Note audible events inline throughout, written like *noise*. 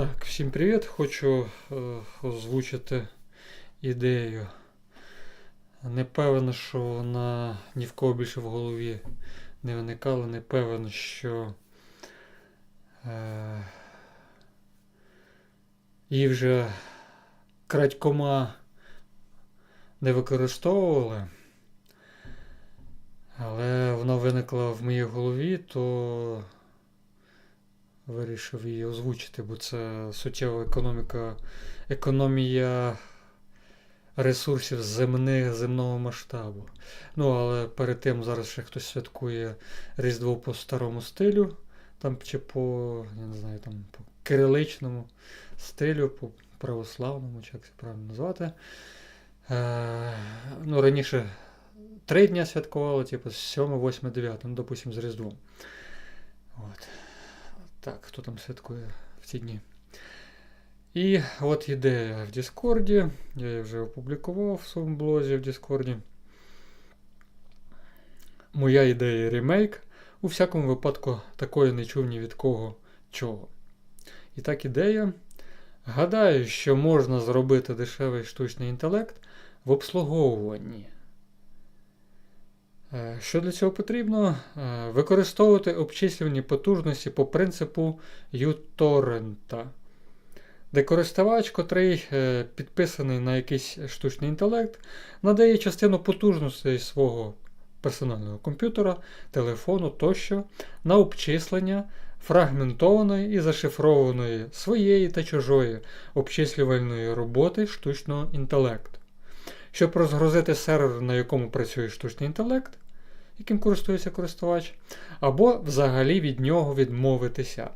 Так, всім привіт. Хочу е, озвучити ідею. Не певен, що вона ні в кого більше в голові не виникала, не певен, що е, її вже крадькома не використовували. Але вона виникла в моїй голові, то вирішив її озвучити, бо це суттєва економіка, економія ресурсів земних, земного масштабу. Ну, але перед тим зараз ще хтось святкує Різдво по старому стилю, там чи по, я не знаю, там по кириличному стилю, по православному, чи як це правильно назвати. Е, ну, раніше три дня святкували, типу, з 7, 8, 9, ну, допустим, з Різдвом. От. Так, хто там святкує в ці дні? І от ідея в Діскорді. Я її вже опублікував в своєму блозі в Діскорді. Моя ідея ремейк. У всякому випадку такої не чув ні від кого чого. І так ідея. Гадаю, що можна зробити дешевий штучний інтелект в обслуговуванні. Е, Що для цього потрібно? Е, Використовувати обчислювані потужності по принципу uTorrent, де користувач, котрий е, підписаний на якийсь штучний інтелект, надає частину потужностей свого персонального комп'ютера, телефону тощо на обчислення фрагментованої і зашифрованої своєї та чужої обчислювальної роботи штучного інтелекту. Щоб розгрузити сервер, на якому працює штучний інтелект, яким користується користувач, або взагалі від нього відмовитися.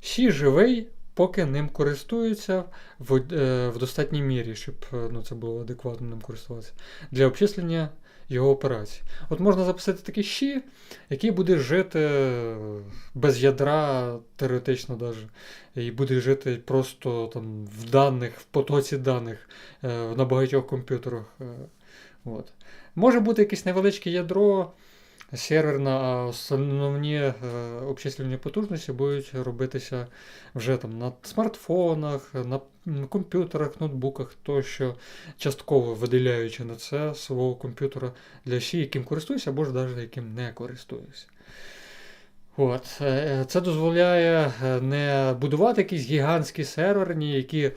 Всі живий, поки ним користуються в, е, в достатній мірі, щоб е, ну, це було адекватно ним користуватися, для обчислення його операції. От можна записати такий щі, який буде жити без ядра, теоретично даже, і буде жити просто там в даних, в потоці даних е, на багатьох комп'ютерах. е, От. Може бути якесь невеличке ядро серверне, а основні е, обчислювальні потужності будуть робитися вже там на смартфонах, на комп'ютерах, ноутбуках тощо, частково виділяючи на це свого комп'ютера для щі, яким користуюся, або ж навіть яким не користуюся. От. е, Це дозволяє е, не будувати якісь гігантські серверні, які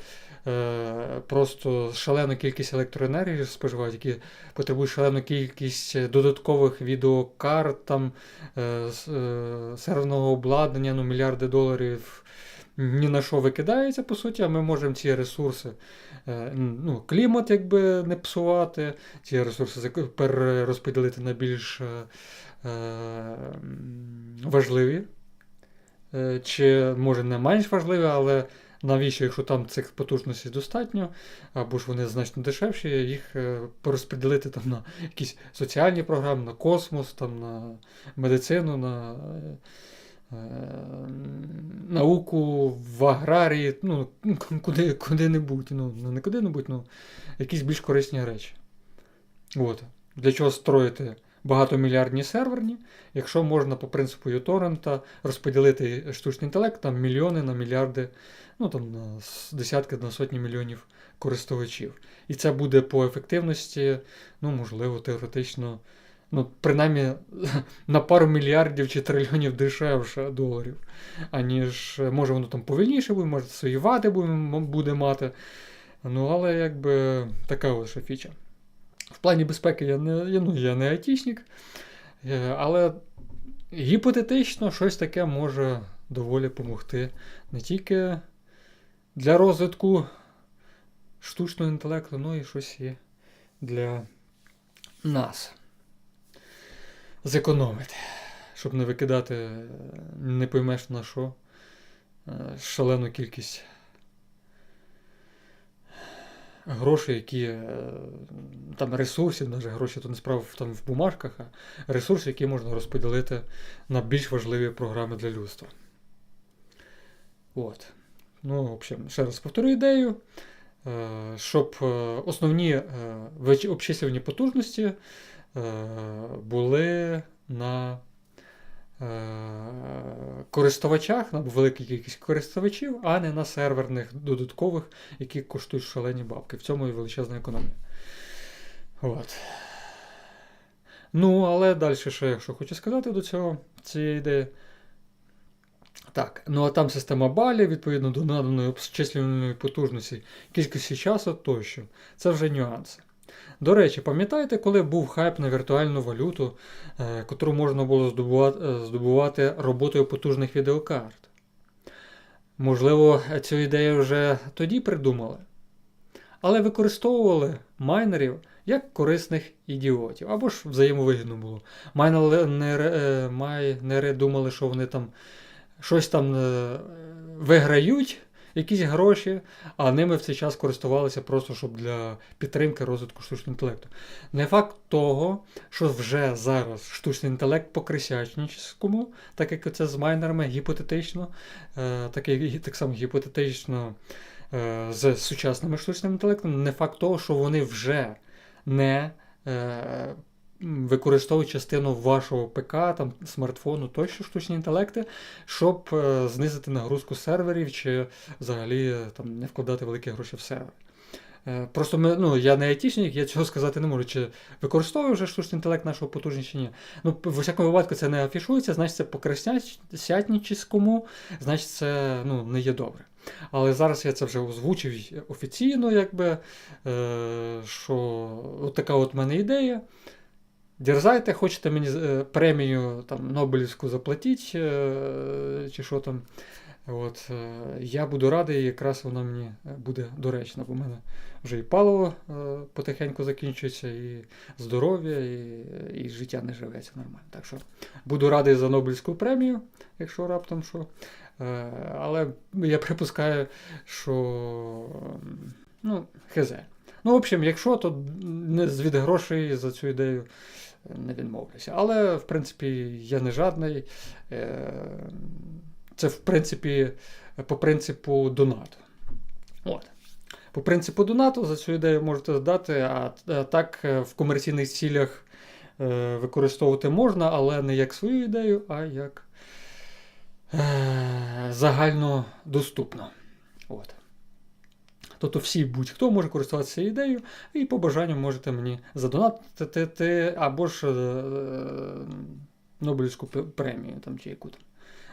просто шалену кількість електроенергії споживають, які потребують шалену кількість додаткових відеокарт, там, е, е, серверного обладнання, ну, мільярди доларів ні на що викидається, по суті, а ми можемо ці ресурси, е, ну, клімат якби не псувати, ці ресурси перерозподілити на більш е, е, важливі. Е, Чи може не менш важливі, але навіщо, якщо там цих потужностей достатньо, або ж вони значно дешевші, їх е, порозподілити там на якісь соціальні програми, на космос, там, на медицину, на е, науку в аграрії, ну, *laughs* куди, куди-небудь, ну, ну, не куди-небудь, ну, якісь більш корисні речі. От. Для чого строїти багатомільярдні серверні, якщо можна по принципу uTorrent розподілити штучний інтелект там мільйони на мільярди, ну там на десятки на сотні мільйонів користувачів. І це буде по ефективності, ну, можливо, теоретично, ну, принаймні *laughs* на пару мільярдів чи трильйонів дешевше доларів, аніж може воно там повільніше буде, може свої вади буде, буде мати. Ну, але якби така лише фіча. В плані безпеки я не, я, ну, я не айтішник, е, але гіпотетично щось таке може доволі допомогти не тільки для розвитку штучного інтелекту, ну і щось є для нас. Зекономити, щоб не викидати не поймеш на що е, шалену кількість грошей, які е, там ресурсів, навіть гроші то не справа там в бумажках, а ресурси, які можна розподілити на більш важливі програми для людства. От. Ну, в общем, ще раз повторю ідею. Е, Щоб е, основні е, обчислювані потужності були на користувачах, на великій кількість користувачів, а не на серверних додаткових, які коштують шалені бабки. В цьому і величезна економія. От. Ну, але далі що хочу сказати до цього, цієї ідеї. Так, ну а там система балів, відповідно до наданої обчислювальної потужності, кількості часу тощо. Це вже нюанси. До речі, пам'ятаєте, коли був хайп на віртуальну валюту, е, котру можна було здобувати, е, здобувати роботою потужних відеокарт? Можливо, цю ідею вже тоді придумали, але використовували майнерів як корисних ідіотів. Або ж взаємовигідно було. Майнери, е, майнери думали, що вони там щось там е, виграють, якісь гроші, а ними в цей час користувалися просто щоб для підтримки розвитку штучного інтелекту. Не факт того, що вже зараз штучний інтелект по крисячническому, так як це з майнерами гіпотетично, е, так, і, так само гіпотетично е, з сучасним штучним інтелектом, не факт того, що вони вже не використовують частину вашого ПК, там, смартфону, тощо штучні інтелекти, щоб е, знизити нагрузку серверів чи взагалі там, не вкладати великі гроші в сервер. Е, просто ми, ну, я не айтішник, я цього сказати не можу, чи використовує вже штучний інтелект нашого потужність чи ні. Ну, в усякому випадку це не афішується, значить це по крестятнічському, значить це ну, не є добре. Але зараз я це вже озвучив офіційно, якби, е, що от така от мене ідея. Дерзайте, хочете мені е, премію там, Нобелівську заплатіть, е, чи що там. От, е, Я буду радий, якраз вона мені буде доречна, бо в мене вже і паливо потихеньку закінчується, і здоров'я, і і життя не живеться нормально. Так що буду радий за Нобелівську премію, якщо раптом що. Але я припускаю, що ну, хезе. Ну, в общем, якщо, то не від грошей за цю ідею не відмовлюся. Але, в принципі, я не жадний. Е, це, в принципі, по принципу донату. От. По принципу донату за цю ідею можете здати, а так е, в комерційних цілях е, використовувати можна, але не як свою ідею, а як загальнодоступно. От. Тобто всі будь-хто може користуватися ідеєю, і по бажанню можете мені задонатити або ж е, Нобелівську премію там, чи яку там,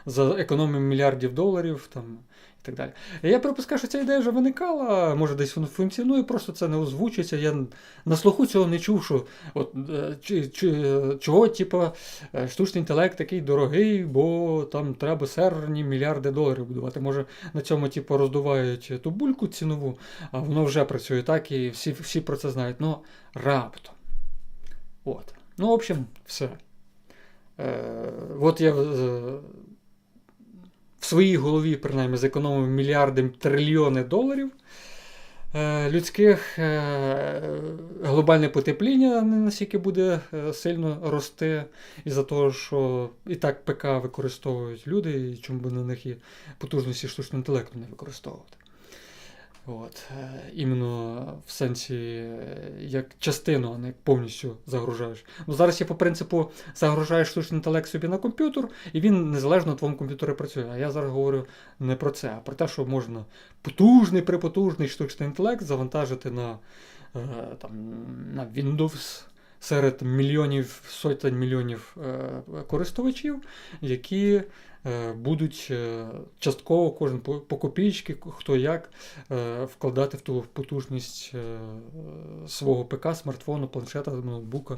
за економію мільярдів доларів там, і так далі. Я припускаю, що ця ідея вже виникала, може десь воно функціонує, просто це не озвучується. Я на слуху цього не чув, що от, е, чи, чи, чого типу, штучний інтелект такий дорогий, бо там треба серверні мільярди доларів будувати. Може на цьому типу, роздувають ту бульку цінову, а воно вже працює так, і всі всі про це знають. Ну, раптом. От. Ну, в общем, все. Е, От я в своїй голові, принаймні, зекономив мільярди трильйони доларів е, людських е, глобальне потепління не настільки буде е, сильно рости, із-за того, що і так ПК використовують люди, і чому би на них і потужності штучного інтелекту не використовувати. От. Е, іменно в сенсі е, як частину, а не повністю загружаєш. Ну, Зараз я по принципу загружаєш штучний інтелект собі на комп'ютер, і він незалежно на твоєму комп'ютері працює. А я зараз говорю не про це, а про те, що можна потужний, припотужний штучний інтелект завантажити на, е, там, на Windows. Серед мільйонів, сотень мільйонів користувачів, які Е, будуть е, частково кожен по копійки, хто як е, вкладати в ту потужність свого ПК, смартфону, планшета, ноутбука,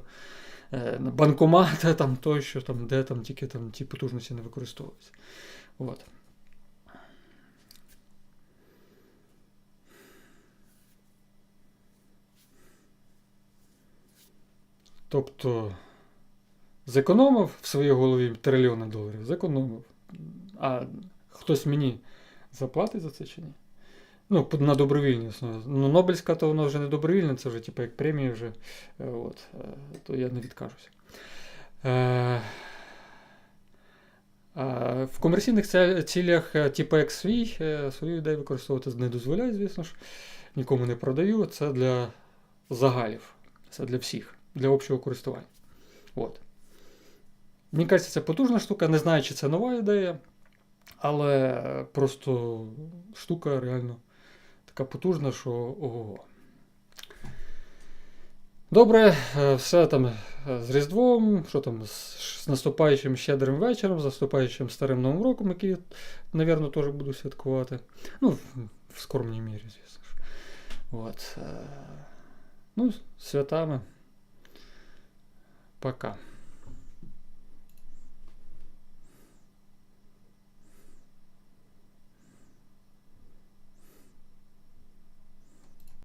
банкомата, там тощо, там, де там тільки там ті потужності не використовуються. От. Тобто зекономив в своїй голові трильйони доларів, зекономив. А хтось мені заплатить за це чи ні? Ну, на добровільній основі. Ну, Нобельська, то воно вже не добровільне, це вже типу, як премія вже. Е, от, е, То я не відкажуся. Е, в комерційних цілях, типу як свій, свою ідею використовувати не дозволяю, звісно ж. Нікому не продаю. Це для загалів. Це для всіх, для общого користування. От. Мені кажеться, це потужна штука, не знаю, чи це нова ідея, але просто штука реально така потужна, що ого. Добре, е, все там е, з Різдвом, що там, з, наступаючим щедрим вечором, з наступаючим старим Новим роком, який, напевно, теж буду святкувати. Ну, в, скромній мірі, звісно ж. От. е, Ну, святами. Пока.